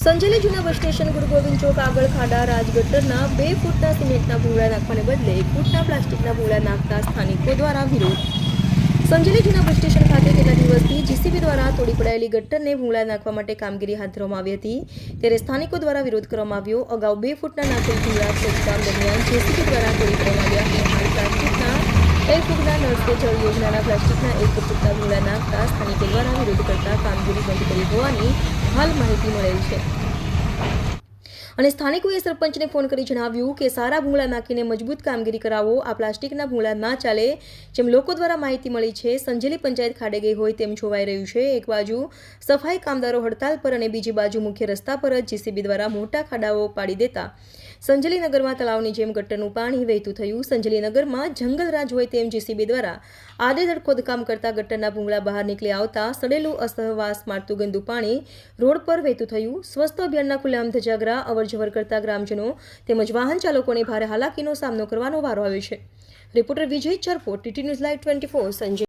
સંજેલી જૂના bus station ગુરુ ગોવિંદ ચોક આગળ ખાડા રાજગટરના બે ફૂટના સિમેન્ટના ભૂંગળા નાખવાને બદલે એક ફૂટના પ્લાસ્ટિકના ભૂંગળા નાખતા સ્થાનિકો દ્વારા વિરોધ. સંજેલી જૂના બસ સ્ટેશન ખાતે કેટલા દિવસથી જીસીબી દ્વારા તોડી પડાયેલી ગટરને ભૂંગળા નાખવા માટે કામગીરી હાથ ધરવામાં આવી હતી. ત્યારે સ્થાનિકો દ્વારા વિરોધ કરવામાં આવ્યો. અગાઉ બે ફૂટના નાખેલ ભૂંગળા ખોદકામ દરમિયાન જેસીબી દ્વારા તોડી પડવામાં આવ્યા અને પ્લાસ્ટિકના એક ફૂટના નળ જળ યોજનાના પ્લાસ્ટિકના, એક ફૂટના ભૂંગળા નાખતા સ્થાનિકો દ્વારા વિરોધ કરતા કામગીરી બંધ કરી હોવાની હાલ માહિતી મળેલ છે. અને સ્થાનિકોએ સરપંચને ફોન કરી જણાવ્યું કે સારા ભૂંગળા નાખીને મજબૂત કામગીરી કરાવો, આ પ્લાસ્ટિકના ભૂંગળા ના ચાલે જેમ લોકો દ્વારા માહિતી મળી છે, સંજેલી પંચાયત ખાડે ગઈ હોય તેમ જોવાઈ રહ્યું છે. એક બાજુ સફાઈ કામદારો હડતાલ પર અને બીજી બાજુ મુખ્ય રસ્તા પર જ જીસીબી દ્વારા મોટા ખાડાઓ પાડી દેતા સંજલી નગરમાં તળાવની જેમ ગટરનું પાણી વહેતું થયું. સંજલી નગરમાં જંગલરાજ હોય તેમ જીસીબી દ્વારા આડેધડ ખોદકામ કરતા ગટરના ભૂંગળા બહાર નીકળી આવતા સડેલું અસહવાસ મારતું ગંદુ પાણી રોડ પર વહેતું થયું. સ્વસ્થ અભિયાનના ખુલ્લામ ધજાગરા અવરજવર કરતા ગ્રામજનો તેમજ વાહન ચાલકોને ભારે હાલાકીનો સામનો કરવાનો વારો આવ્યો છે. Reporter Vijay Charpo TT news live twenty four, Sanjay